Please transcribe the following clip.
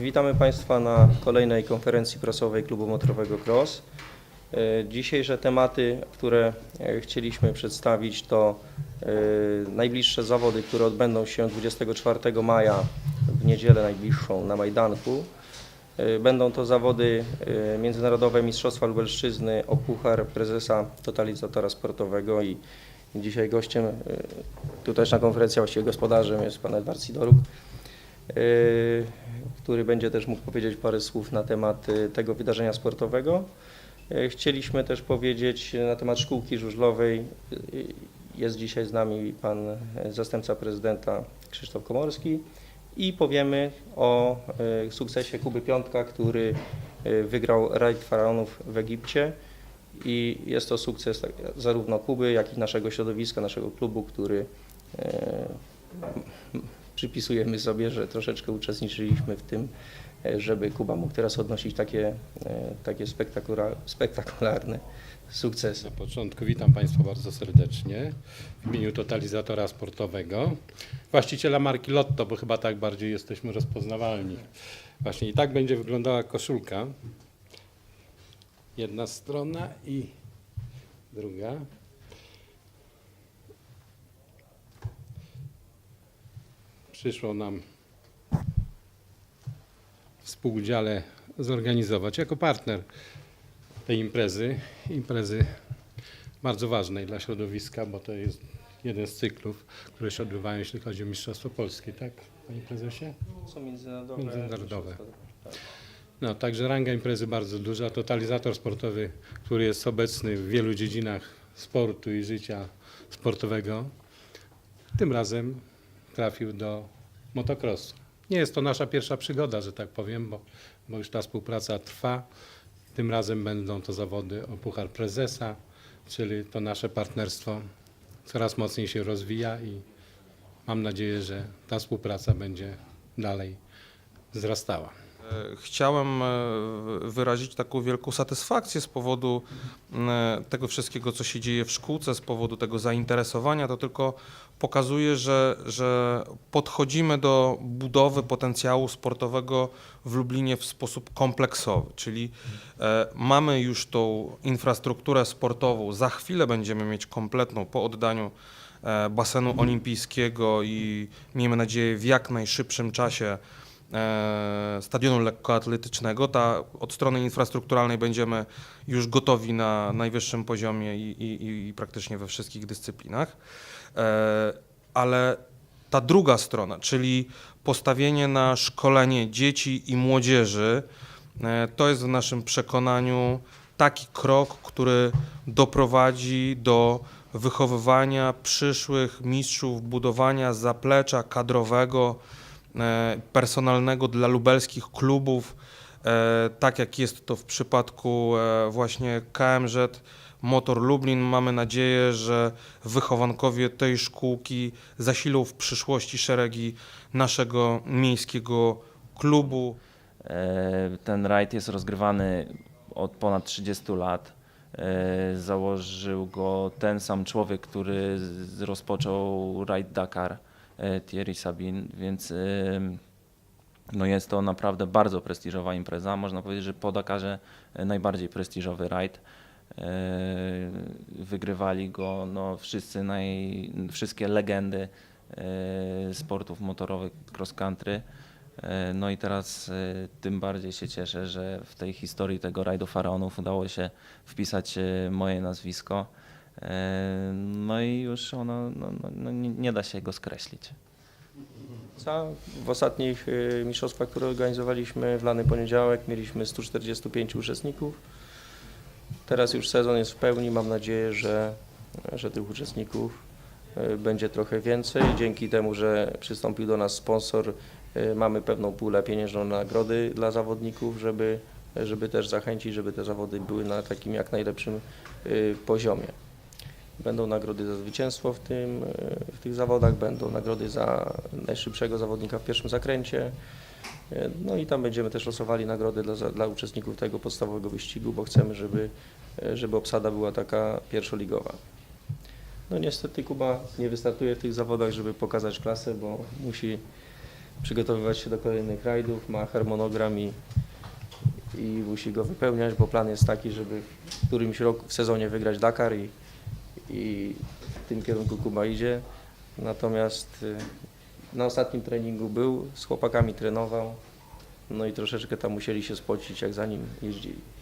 Witamy Państwa na kolejnej konferencji prasowej Klubu Motorowego Cross. E, Dzisiejsze tematy, które e, chcieliśmy przedstawić to e, najbliższe zawody, które odbędą się 24 maja w niedzielę najbliższą na Majdanku. Będą to zawody Międzynarodowe Mistrzostwa Lubelszczyzny o Puchar Prezesa Totalizatora Sportowego i dzisiaj gościem e, tutejszej konferencji, właściwie gospodarzem jest Pan Edward Sidoruk. Y, który będzie też mógł powiedzieć parę słów na temat y, tego wydarzenia sportowego. Y, Chcieliśmy też powiedzieć na temat szkółki żużlowej. Jest dzisiaj z nami pan zastępca prezydenta Krzysztof Komorski i powiemy o sukcesie Kuby Piątka, który wygrał rajd faraonów w Egipcie. I jest to sukces tak, zarówno Kuby, jak i naszego środowiska, naszego klubu, który przypisujemy sobie, że troszeczkę uczestniczyliśmy w tym, e, żeby Kuba mógł teraz odnosić takie, e, takie spektakula- spektakularne sukcesy. Na początku witam Państwa bardzo serdecznie w imieniu totalizatora sportowego, właściciela marki Lotto, bo chyba tak bardziej jesteśmy rozpoznawalni. Właśnie i tak będzie wyglądała koszulka. Jedna strona i druga. Przyszło nam w współudziale zorganizować jako partner tej imprezy, imprezy bardzo ważnej dla środowiska, bo to jest jeden z cyklów, które się odbywają, jeśli chodzi o Mistrzostwo Polskie, tak, panie prezesie? Są międzynarodowe. Międzynarodowe. No, także ranga imprezy bardzo duża. Totalizator sportowy, który jest obecny w wielu dziedzinach sportu i życia sportowego, tym razem trafił do motocrossu. Nie jest to nasza pierwsza przygoda, że tak powiem, bo, bo już ta współpraca trwa. Tym razem będą to zawody o Puchar Prezesa, czyli to nasze partnerstwo coraz mocniej się rozwija i mam nadzieję, że ta współpraca będzie dalej wzrastała. E, Chciałem e, wyrazić taką wielką satysfakcję z powodu e, tego wszystkiego, co się dzieje w szkółce, z powodu tego zainteresowania. To tylko pokazuje, że, że podchodzimy do budowy potencjału sportowego w Lublinie w sposób kompleksowy, czyli mamy już tą infrastrukturę sportową. Za chwilę będziemy mieć kompletną po oddaniu basenu olimpijskiego i miejmy nadzieję w jak najszybszym czasie stadionu lekkoatletycznego. Ta, od strony infrastrukturalnej będziemy już gotowi na najwyższym poziomie i, i, i praktycznie we wszystkich dyscyplinach. E, ale ta druga strona, czyli postawienie na szkolenie dzieci i młodzieży, e, to jest w naszym przekonaniu taki krok, który doprowadzi do wychowywania przyszłych mistrzów, budowania zaplecza kadrowego, e, personalnego dla lubelskich klubów, e, tak jak jest to w przypadku e, właśnie KMZ Motor Lublin. Mamy nadzieję, że wychowankowie tej szkółki zasilą w przyszłości szeregi naszego miejskiego klubu. E, Ten rajd jest rozgrywany od ponad 30 lat. E, Założył go ten sam człowiek, który rozpoczął rajd Dakar, e, Thierry Sabin, więc no jest to naprawdę bardzo prestiżowa impreza. Można powiedzieć, że po Dakarze e, najbardziej prestiżowy rajd. E, Wygrywali go no, wszyscy naj, wszystkie legendy e, sportów motorowych cross country. E, No i teraz e, tym bardziej się cieszę, że w tej historii tego rajdu faraonów udało się wpisać e, moje nazwisko. No i już ono, no, no, no, nie, da się go skreślić. W ostatnich y, mistrzostwach, które organizowaliśmy w lany poniedziałek, mieliśmy 145 uczestników. Teraz już sezon jest w pełni. Mam nadzieję, że, że tych uczestników y, będzie trochę więcej. Dzięki temu, że przystąpił do nas sponsor, y, mamy pewną pulę pieniężną na nagrody dla zawodników, żeby, żeby też zachęcić, żeby te zawody były na takim jak najlepszym poziomie. Będą nagrody za zwycięstwo w, tym, e, w tych zawodach, będą nagrody za najszybszego zawodnika w pierwszym zakręcie. E, No i tam będziemy też losowali nagrody dla, dla uczestników tego podstawowego wyścigu, bo chcemy, żeby, e, żeby obsada była taka pierwszoligowa. No niestety Kuba nie wystartuje w tych zawodach, żeby pokazać klasę, bo musi przygotowywać się do kolejnych rajdów, ma harmonogram i, i musi go wypełniać, bo plan jest taki, żeby w którymś roku w sezonie wygrać Dakar i, i w tym kierunku Kuba idzie. Natomiast y, na ostatnim treningu był, z chłopakami trenował, no i troszeczkę tam musieli się spocić, jak za nim jeździli.